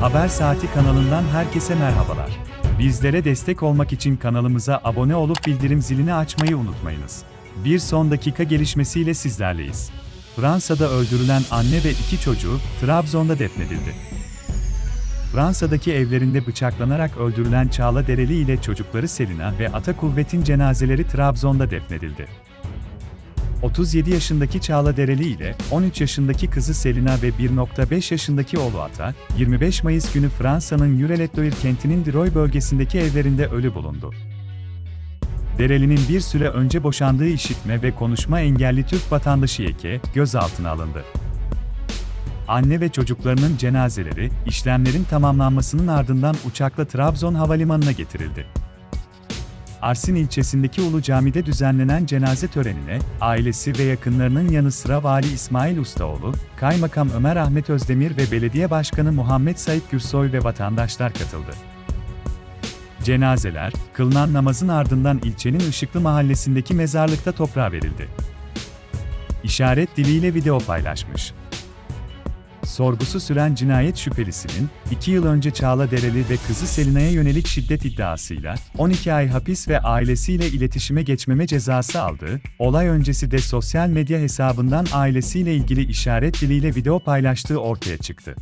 Haber Saati kanalından herkese merhabalar. Bizlere destek olmak için kanalımıza abone olup bildirim zilini açmayı unutmayınız. Bir son dakika gelişmesiyle sizlerleyiz. Fransa'da öldürülen anne ve iki çocuğu Trabzon'da defnedildi. Fransa'daki evlerinde bıçaklanarak öldürülen Çağla Dereli ile çocukları Selina ve Ata Kuvvet'in cenazeleri Trabzon'da defnedildi. 37 yaşındaki Çağla Dereli ile 13 yaşındaki kızı Selina ve 1.5 yaşındaki oğlu Ata, 25 Mayıs günü Fransa'nın Yüreletloir kentinin Diroy bölgesindeki evlerinde ölü bulundu. Dereli'nin bir süre önce boşandığı işitme ve konuşma engelli Türk vatandaşı Yeke, gözaltına alındı. Anne ve çocuklarının cenazeleri, işlemlerin tamamlanmasının ardından uçakla Trabzon Havalimanı'na getirildi. Arsin ilçesindeki Ulu Cami'de düzenlenen cenaze törenine, ailesi ve yakınlarının yanı sıra Vali İsmail Ustaoğlu, Kaymakam Ömer Ahmet Özdemir ve Belediye Başkanı Muhammed Sait Gürsoy ve vatandaşlar katıldı. Cenazeler, kılınan namazın ardından ilçenin Işıklı mahallesindeki mezarlıkta toprağa verildi. İşaret diliyle video paylaşmış. Sorgusu süren cinayet şüphelisinin, 2 yıl önce Çağla Dereli ve kızı Selina'ya yönelik şiddet iddiasıyla 12 ay hapis ve ailesiyle iletişime geçmeme cezası aldığı, olay öncesi de sosyal medya hesabından ailesiyle ilgili işaret diliyle video paylaştığı ortaya çıktı.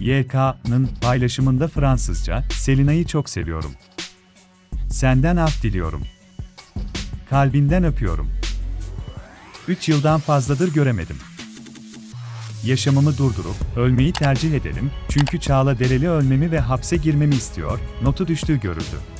YK'nın paylaşımında Fransızca, Selina'yı çok seviyorum. Senden af diliyorum. Kalbinden öpüyorum. 3 yıldan fazladır göremedim. Yaşamımı durdurup, ölmeyi tercih ederim, çünkü Çağla Dereli ölmemi ve hapse girmemi istiyor, notu düştüğü görüldü.